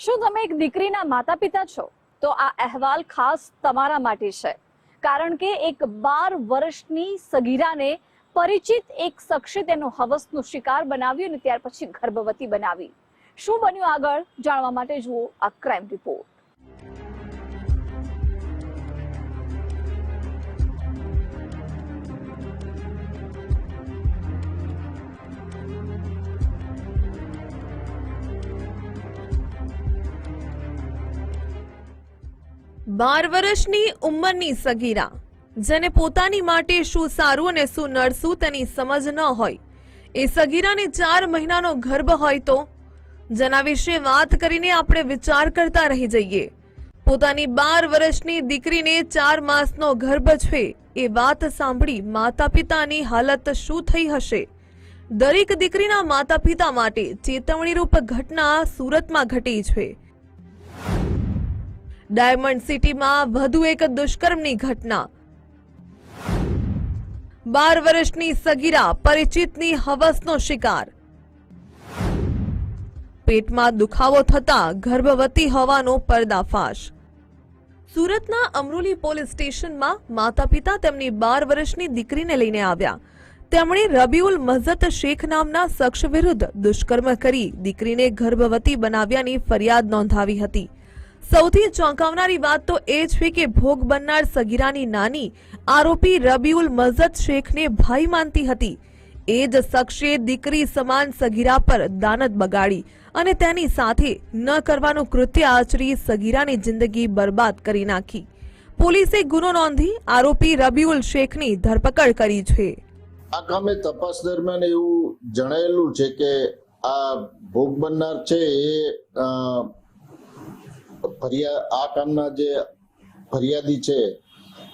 શું તમે એક દીકરીના માતા પિતા છો? તો આ અહેવાલ ખાસ તમારા માટે છે. કારણ કે એક બાર વર્ષની સગીરાને પરિચિત એક શખ્સે તેનો હવસનો શિકાર બનાવ્યો અને ત્યાર પછી ગર્ભવતી બનાવી. શું બન્યું આગળ? જાણવા માટે જુઓ આ ક્રાઇમ રિપોર્ટ બાર વર્ષની ઉંમરની સગીરા, જેને પોતાની માટે શું સારું અને શું નડશું તેની સમજ ન હોય, એ સગીરાને ચાર મહિનાનો ગર્ભ હોય તો? જેના વિશે વાત કરીને આપણે વિચાર કરતા રહી જઈએ. પોતાની બાર વર્ષની દીકરીને ચાર માસનો ગર્ભ છે, એ વાત સાંભળી માતા પિતાની હાલત શું થઈ હશે? દરેક દીકરીના માતા પિતા માટે ચેતવણીરૂપ ઘટના સુરતમાં ઘટી છે. ડાયમંડ સિટીમાં વધુ એક દુષ્કર્મની ઘટના. બાર વર્ષની સગીરા પરિચિતની હવસનો શિકાર. પેટમાં દુખાવો થતા ગર્ભવતી હોવાનો પર્દાફાશ. સુરતના અમરોલી પોલીસ સ્ટેશનમાં માતા પિતા તેમની બાર વર્ષની દીકરીને લઈને આવ્યા. તેમણે રબીઉલ મઝત શેખ નામના શખ્સ વિરુદ્ધ દુષ્કર્મ કરી દીકરીને ગર્ભવતી બનાવ્યાની ફરિયાદ નોંધાવી હતી. સૌથી ચોંકાવનારી વાત તો એ છે કે ભોગ બનનાર સગીરાની નાની, આરોપી રબીઉલ મઝત શેખને ભાઈ માનતી હતી. એ જ શખ્સે દીકરી સમાન સગીરા પર દાનત બગાડી અને તેની સાથે ન કરવાનું કૃત્ય આચરી સગીરાની જિંદગી બરબાદ કરી નાખી. પોલીસે ગુનો નોંધી આરોપી રબીઉલ શેખની ધરપકડ કરી છે. આ તપાસ દરમિયાન એવું જણાયેલું છે કે આ ભોગ બનનાર છે એ અ, ફરિયા આ કામના જે ફરિયાદી છે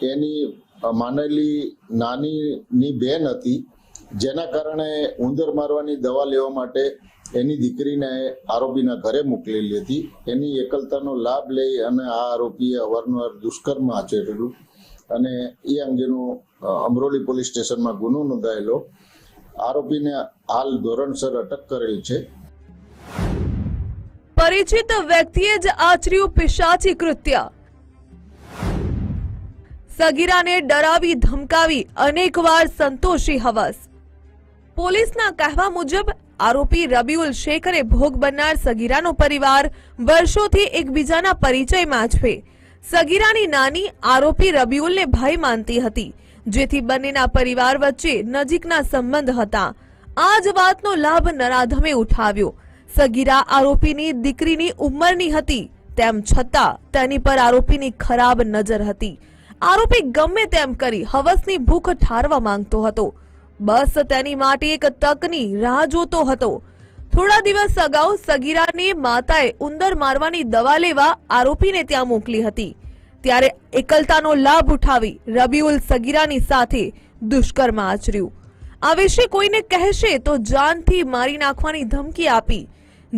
એની માનેલી નાનીની બેન હતી જેના કારણે ઉંદર મારવાની દવા લેવા માટે એની દીકરીને આરોપીના ઘરે મોકલેલી હતી. એની એકલતાનો લાભ લઈ અને આ આરોપીએ અવારનવાર દુષ્કર્મ આચરેલું અને એ અંગેનો અમરોલી પોલીસ સ્ટેશનમાં ગુનો નોંધાયેલો. આરોપીને હાલ ધોરણસર અટક કરેલ છે. પરિચિત વ્યક્તિએ જ આચર્યું પિશાચી કૃત્ય. સગીરાને ડરાવી, ધમકાવી, અનેકવાર સંતોષી હવસ. પોલીસના કહેવા મુજબ, આરોપી રબીઉલ શેખરે ભોગ બનનાર સગીરાનો પરિવાર વર્ષોથી એકબીજાના પરિચયમાં છે. સગીરાની નાની આરોપી રબીઉલને ભાઈ માનતી હતી, જેથી બંનેના પરિવાર વચ્ચે નજીકના સંબંધ હતા. આ જ વાતનો લાભ નરાધમે ઉઠાવ્યો. સગીરા આરોપીની દીકરીની ઉંમરની હતી, તેમ છતાં તેની પર આરોપીની ખરાબ નજર હતી. આરોપી ગમે તેમ કરી હવસની ભૂખ ઠારવા માંગતો હતો. બસ તેની માટે એક તકની રાહ જોતો હતો. થોડા દિવસ અગાઉ સગીરાને માતાએ ઉંદર મારવાની દવા લેવા આરોપીને ત્યાં મોકલી હતી. ત્યારે એકલતાનો લાભ ઉઠાવી રબીઉલ સગીરાની સાથે દુષ્કર્મ આચર્યું. આ વિશે કોઈને કહેશે તો જાનથી મારી નાખવાની ધમકી આપી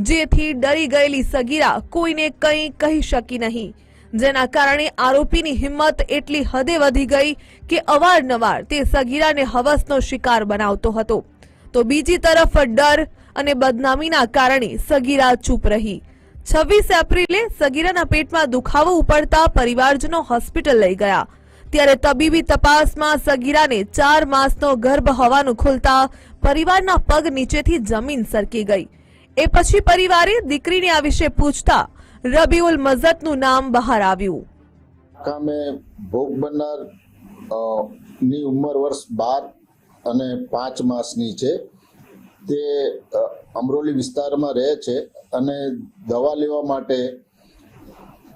જેથી ડરી ગયેલી સગીરા કોઈને કંઈ કહી શકી નહીં. જેના કારણે આરોપીની હિંમત એટલી હદે વધી ગઈ કે અવારનવાર તે સગીરાને હવસનો શિકાર બનાવતો હતો. તો બીજી તરફ ડર અને બદનામીના કારણે સગીરા ચૂપ રહી. છવ્વીસ એપ્રિલે સગીરાના પેટમાં દુખાવો ઉપડતા પરિવારજનો હોસ્પિટલ લઈ ગયા. ત્યારે તબીબી તપાસમાં સગીરાને ચાર માસનો ગર્ભ હોવાનું ખુલતા પરિવારના પગ નીચેથી જમીન સરકી ગઈ. એ પછી પરિવારે દીકરીને આ વિશે પૂછતા રબીઉલ મઝતનું નામ બહાર આવ્યું. કામે ભોગ બનનારની ઉંમર વર્ષ બાર અને પાંચ માસની છે. તે અમરોલી વિસ્તારમાં રહે છે અને દવા લેવા માટે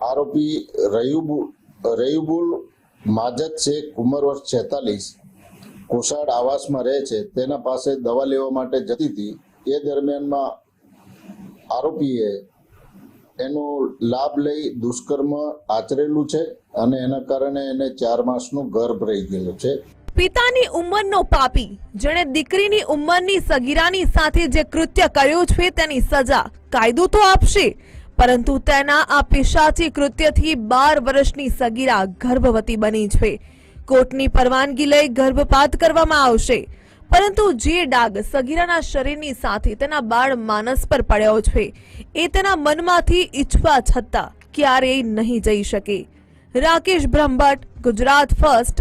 આરોપી રયુબુ, રયુબુલ માજદ શેખ ઉંમર વર્ષ છેતાલીસ, કોસાડ આવાસમાં રહે છે. તેના પાસે દવા લેવા માટે જતી હતી. એ દરમિયાનમાં આરોપીએ એનો લાભ લઈ દુષ્કર્મ આચરેલું છે અને એના કારણે એને ચાર માસનું ગર્ભ રહી ગયેલું છે. પિતાની ઉંમરનો પાપી, જેણે દીકરીની ઉંમરની સગીરાની સાથે જે કૃત્ય કર્યું છે તેની સજા કાયદો તો આપશે, પરંતુ તેના આ પિશાચી કૃત્યથી બાર વર્ષની સગીરા ગર્ભવતી બની છે. કોર્ટની પરવાનગી લઈ ગર્ભપાત કરવામાં આવશે. પરંતુ જે ડાગ સગીરાના શરીરની સાથે તેના બાળ માનસ પર પડ્યો છે, એ તેના મનમાંથી ઈચ્છવા છતાં ક્યારેય નહીં જઈ શકે. રાકેશ બ્રહ્મભટ્ટ, ગુજરાત ફર્સ્ટ